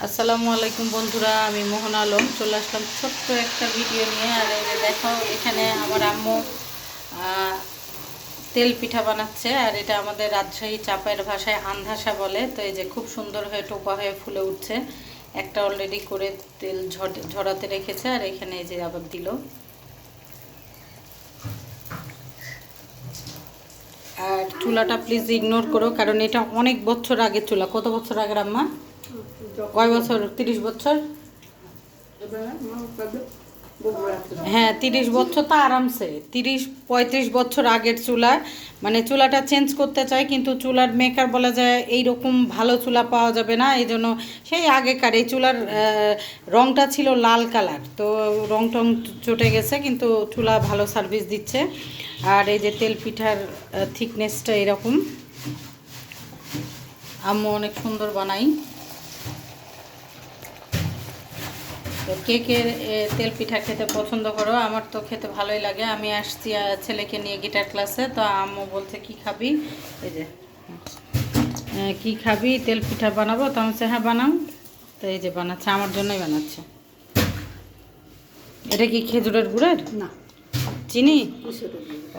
আসসালামু আলাইকুম বন্ধুরা, আমি মোহন আলম। চলে আসলাম ছোট্ট একটা ভিডিও নিয়ে। আর এই যে দেখো, এখানে আমার আম্মু তেল পিঠা বানাচ্ছে। আর এটা আমাদের রাজশাহী চাপের ভাষায় আন্ধাসা বলে। তো এই যে খুব সুন্দর হয়ে টোপা হয়ে ফুলে উঠছে। একটা অলরেডি করে তেল ঝর- ঝরাতে রেখেছে। আর এখানে এই যে আবার দিল। আর চুলাটা প্লিজ ইগনোর করো, কারণ এটা অনেক বছর আগের চুলা। কত বছর আগের আম্মা? কয় বছর? তিরিশ বছর? হ্যাঁ তিরিশ বছর তো আরামসে। তিরিশ, পঁয়ত্রিশ বছর আগের চুলা। মানে চুলাটা চেঞ্জ করতে চাই কিন্তু চুলার মেকার বলা যায় এইরকম ভালো চুলা পাওয়া যাবে না। এই জন্য সেই আগেকার, এই চুলার রংটা ছিল লাল কালার। তো রং টং চটে গেছে, কিন্তু চুলা ভালো সার্ভিস দিচ্ছে। আর এই যে তেল পিঠার থিকনেসটা এরকম। আম্মু অনেক সুন্দর বানাই তো কে কে এ, তেল পিঠা খেতে পছন্দ করো। আমার তো খেতে ভালোই লাগে। আমি আসছি ছেলেকে নিয়ে গিটার ক্লাসে। তো আম্মু বলছে কি খাবি? এই যে কি খাবি? তেল পিঠা বানাবো? তো আমি হ্যাঁ বানাও তো এই যে বানাচ্ছে আমার জন্যই বানাচ্ছে। এটা কি খেজুরের গুড়ের? না। চিনি?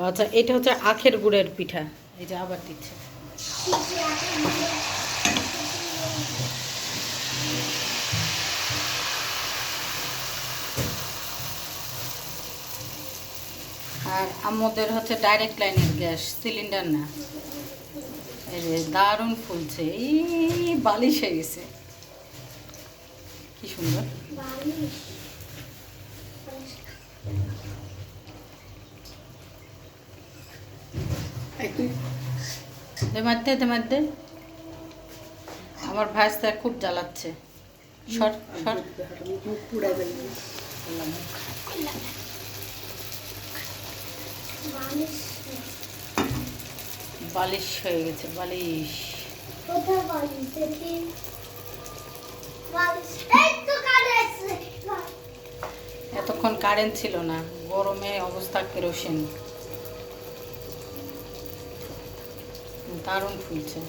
আচ্ছা এটা হচ্ছে আখের গুড়ের পিঠা। এই যে আবার দিচ্ছে। আর আমাদের হচ্ছে ডাইরেক্ট লাইনের গ্যাস সিলিন্ডার না। দারুণ ফুলছে এই বালিশ হয়ে গেছে। কি সুন্দর। মারতে দে মারতে আমার ভাইস্তা খুব জ্বালাচ্ছে। সর সর। বালিশ। হয়ে গেছে বালিশ। এতক্ষণ কারেন্ট ছিল না গরমে অবস্থা কেরোসিন। দারুণ ফুলছে।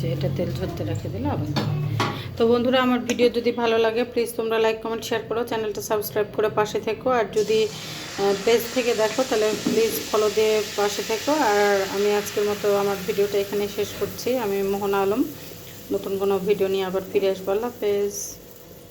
যে। এটা তেল ঝরতে রেখে দিলে আবার তো বন্ধুরা, আমার ভিডিও যদি ভালো লাগে প্লিজ তোমরা লাইক কমেন্ট শেয়ার করো চ্যানেলটা সাবস্ক্রাইব করে পাশে থেকো। আর যদি পেজ থেকে দেখো, তাহলে প্লিজ ফলো দিয়ে পাশে থেকো। আর আমি আজকের মতো আমার ভিডিওটা এখানে শেষ করছি। আমি মোহন আলম, নতুন কোনো ভিডিও নিয়ে আবার ফিরে আসব। আল্লাহ